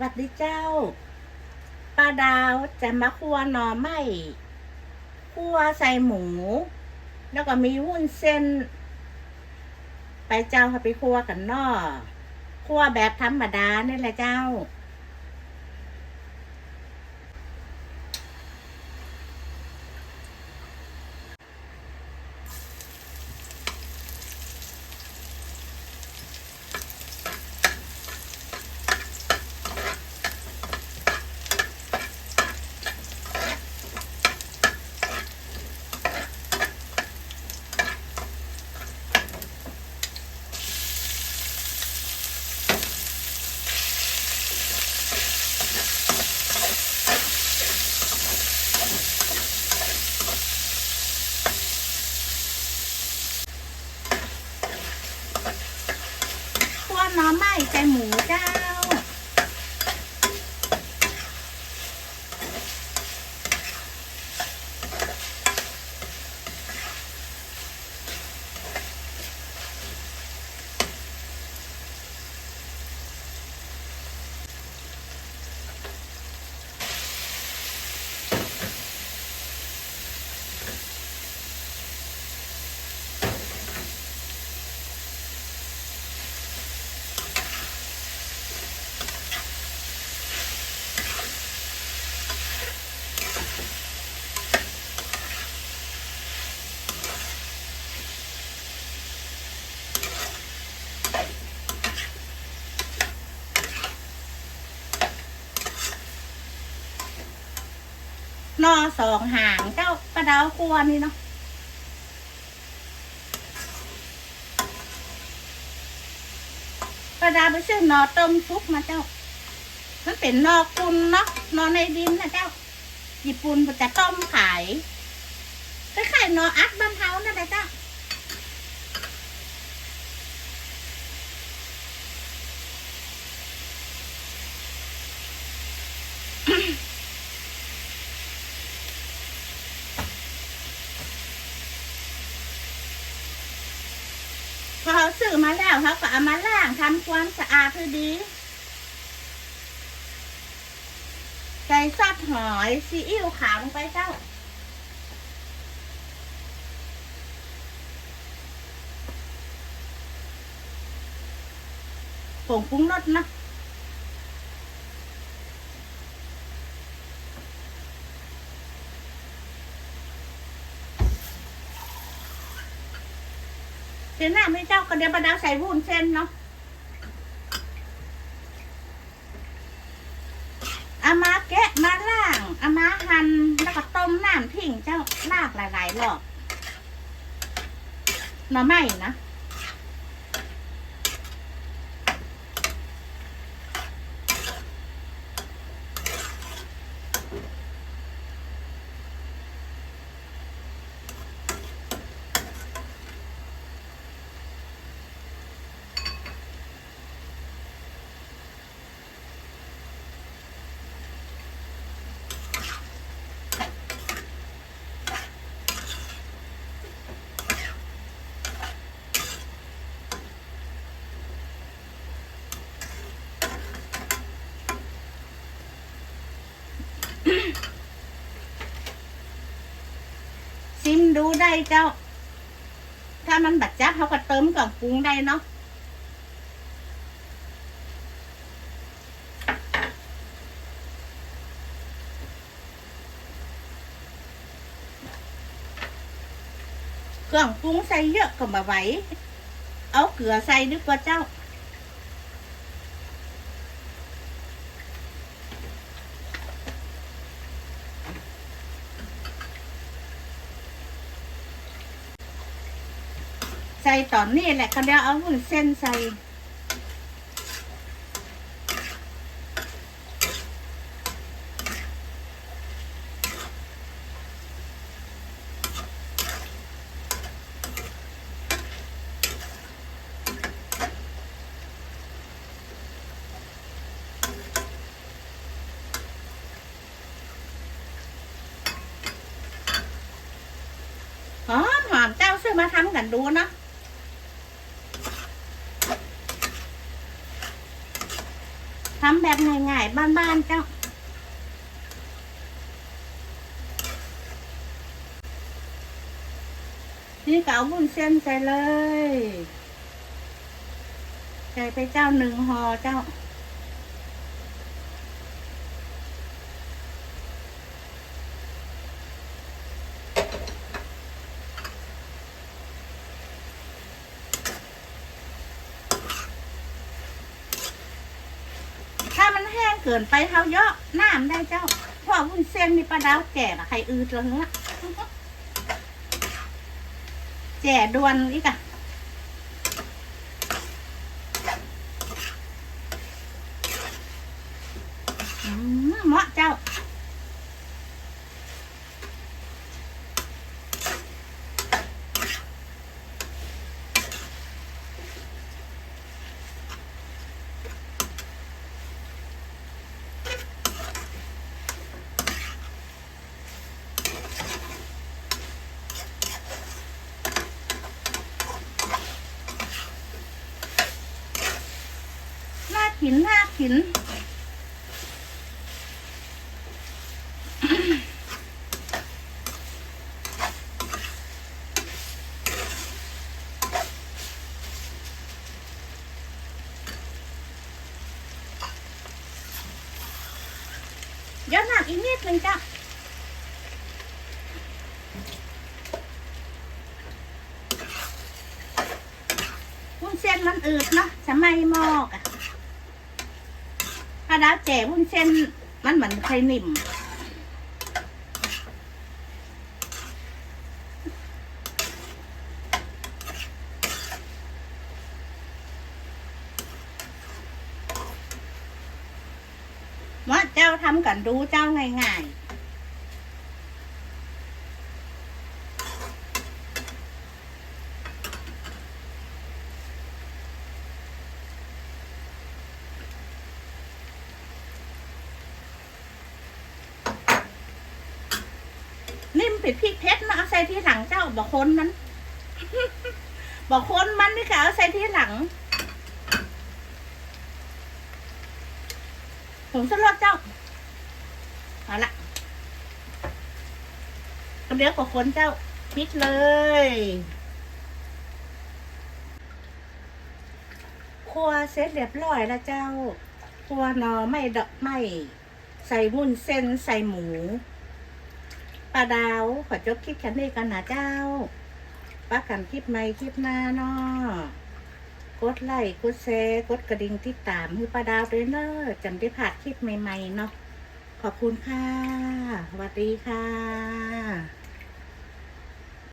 วัดดีเจ้าป้าดาวจะมาคั่วหน่อไม้คั่วใส่หมู แล้วก็มีวุ้นเส้น ไปเจ้าไปคั่วกันนอคั่วแบบธรรมดานี่แหละเจ้า คั่วหน่อไม้ใส่หมูเจ้า นอสองหางเจ้าป้าดาวคั่วนี่เนาะป้าดาวไปซื้อนอต้มซุปมาเจ้า มันเป็นนอกุนเนาะนอในดินนะเจ้า ญี่ปุ่นมันจะต้มขายคล้ายๆนออัดบ้านเฮานั่นแหละเจ้าอเขาซื้อ มาแล้วเขาก็เอามาล้างทำความสะอาดคือดี ใส่ซอสหอยซีอิ๊วขาวลงไปเจ้า ผงปรุงรสนะ เดี๋ยหน้าไม่เจ้าก็เดี๋ยวประดาใส่วุ้นเส้นเนาะอามาแกะมาล่างอามาหั่นแล้วก็ต้มน้ำทิ้งเจ้าลากหลายๆรอบหน่อไม้นะ ซิมดูได้เจ้า ถ้ามันบัดจับเขาก็เติมกับปรุงได้เนาะเครื่องปรุงใส่เยอะก็มาไหว เอาเกลือใส่ดีกว่าเจ้า ใส่ตอนนี้แหละก็เดี๋ยวเอาวุ้นเส้นใส่หอมหอมเจ้าซื้อมาทำกันดูนะ ทำแบบง่ายๆบ้านๆเจ้านี่ก็เอาบุ้นเส้นใส่เลย ใส่ไปเจ้าหนึ่งห่อเจ้ามันแห้ง เกินไปเฮาเยอะน้ำได้เจ้าเพราะวุ้นเส้นมีปลาดาวแก่อะใครอืดเลยฮะแจ่ดวนอีกอะอืมเหมาะเจ้า ขินน่ากิน เดี๋ยวหนักอีกนิดหนึ่งจ้ะวุ้นเส้นมันอืดเนาะจะไม่มอกาดาวแจ่วุ้นเส้น มันเหมือนไข่นิ่มว่าเจ้าทำกันดูเจ้าง่ายๆ ผิดพริกเพชรมาเอาใส่ที่หลังเจ้าบอกคนมัน บอกคนมันนี่ค่ะเอาใส่ที่หลังผมสลดเจ้าเอาละเดี๋ยวกับคนเจ้าพริกเลยครัวเสร็จเรียบร้อยแล้วเจ้าครัวหนอไม่ดอกไม่ ใส่วุ้นเส้นใส่หมู ปลาดาว ขอจบคลิปแค่นี้กันนะเจ้าป้ากันคลิปใหม่คลิปหน้าเนาะกดไลค์กดแชร์กดกระดิ่งติดตามให้ป้าดาวด้วยเนอะจำได้ผ่านคลิปใหม่ๆเนาะขอบคุณค่ะสวัสดีค่ะ